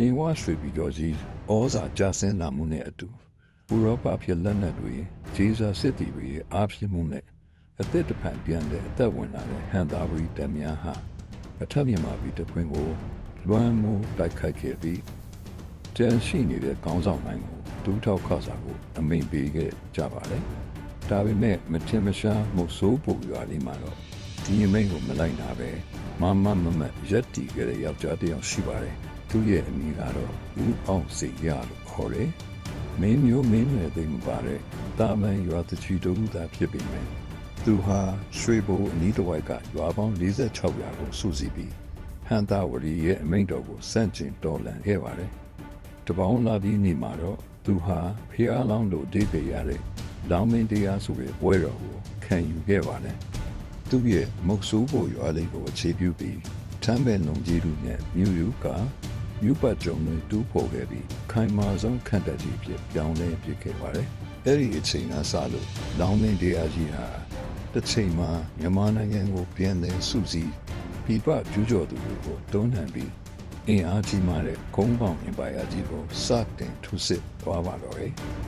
အင်းဝါရွှေပြီးတော့ကြီးဩဇာကြဆင်းလာမှုနဲ့အတူဥရောပဖြစ်လက်နက်တွေဂျေဇာစစ်တီတွေရဲ့အားဖြစ်မှုနဲ့အသက်တစ်ဖန်ပြန်တဲ့အသက်ဝင်လာတဲ့ဟန်တာဘရီတမန်ဟာအထက်မြန်မာပြည်တခွင်ကိုလွမ်းမိုးတိုက်ခိုက်ခဲ့ပြီးတန်ရှိနေတဲ့ကောင်းဆောင်နိုင်ကိုဒူးထောက်ခါစာကိုအမိန်ပေးခဲ့ကြပါတယ်။ဒါပေမဲ့မထင်မရှားမှုစိုးပူရွာလေးမှာတော့ဒီအမိန်ကိုမလိုက်နာပဲမမမမရက်တီခဲ့တဲ့ယောက်ျားတစ်ယောက်ရှိပါတယ်။ သူ့ရဲ့အမည်ကတော့ဦးအောင်စိရလို့ခေါ်တယ်။မင်းမျိုးမင်းနယ်သိမ့်မပါတဲ့တာမန်ရွာတချီတို့သာဖြစ်ပေမဲ့သူဟာရွှေဘိုအနီးတစ်ဝိုက်ကရွာပေါင်း46ရာကိုစုစည်းပြီးဟန်တာဝရီရဲ့အမိန့်တော်ကိုစန့်ကျင်တော်လှန်ခဲ့ပါတယ်။တပေါင်းလာပြီးနေမှာတော့သူဟာဖျားလောင်းလို့ဒိတ်ကြရတဲ့လောင်းမင်းတရားဆိုတဲ့ပွဲတော်ကိုခံယူခဲ့ပါတယ်။သူ့ရဲ့မုတ်ဆိုးဖို့ရွာလေးကိုအခြေပြုပြီးထမ်းပဲလုံကြီးလူနဲ့မြူယူက မြူပတ်ကြုံတွေတူးဖို့ခဲ့ပြီးခိုင်မာဆုံးခန့်တက်ကြီးဖြစ်ပြောင်းလဲပြစ်ခဲ့ပါတယ်။အဲ့ဒီအချိန်ကစလို့လောင်းမင်းတရားကြီးဟာတစ်ချိန်မှာမြန်မာနိုင်ငံကိုပြန်လည်စုစည်းပြည်ပကျူးကျော်သူတွေကိုတွန်းလှန်ပြီးအင်အားကြီးမားတဲ့ဂုံးပေါင်အင်ပါယာကြီးကိုစတင်ထုစစ်သွားပါတော့တယ်။